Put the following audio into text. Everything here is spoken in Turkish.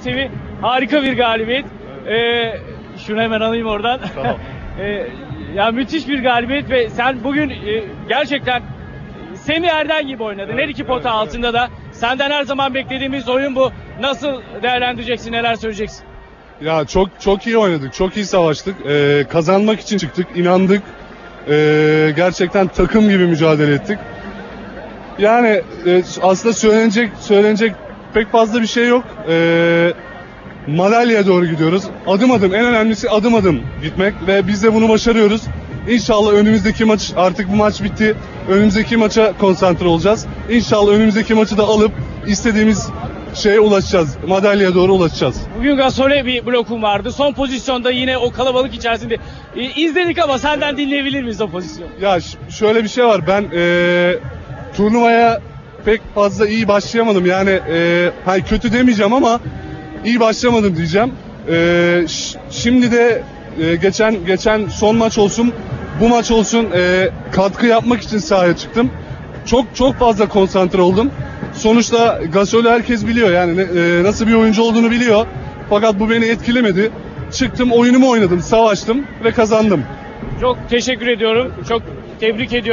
Sevi harika bir galibiyet. Ee, şunu hemen alayım oradan. Tamam. Ee, ya müthiş bir galibiyet ve sen bugün e, gerçekten Semih Erden gibi oynadın. Her iki pota altında da. Senden her zaman beklediğimiz oyun bu. Nasıl değerlendireceksin, neler söyleyeceksin? Ya çok çok iyi oynadık, çok iyi savaştık. Ee, kazanmak için çıktık, inandık. Ee, gerçekten takım gibi mücadele ettik. Yani e, aslında söylenecek söylenecek pek fazla bir şey yok. Ee, madalyaya doğru gidiyoruz. Adım adım, en önemlisi adım adım gitmek ve biz de bunu başarıyoruz. İnşallah önümüzdeki maç artık bu maç bitti. Önümüzdeki maça konsantre olacağız. İnşallah önümüzdeki maçı da alıp istediğimiz şeye ulaşacağız. Madalyaya doğru ulaşacağız. Bugün Gasol'e bir blokum vardı. Son pozisyonda yine o kalabalık içerisinde e, izledik ama senden dinleyebilir miyiz o pozisyonu? Ya şöyle bir şey var. Ben eee, turnuvaya pek fazla iyi başlayamadım. Yani eee hani kötü demeyeceğim ama iyi başlamadım diyeceğim. Ş- şimdi de eee, geçen geçen son maç olsun, bu maç olsun eee, katkı yapmak için sahaya çıktım. Çok çok fazla konsantre oldum. Sonuçta Gasol'ü herkes biliyor yani eee, nasıl bir oyuncu olduğunu biliyor. Fakat bu beni etkilemedi. Çıktım, oyunumu oynadım, savaştım ve kazandım. Çok teşekkür ediyorum. Çok tebrik ediyorum.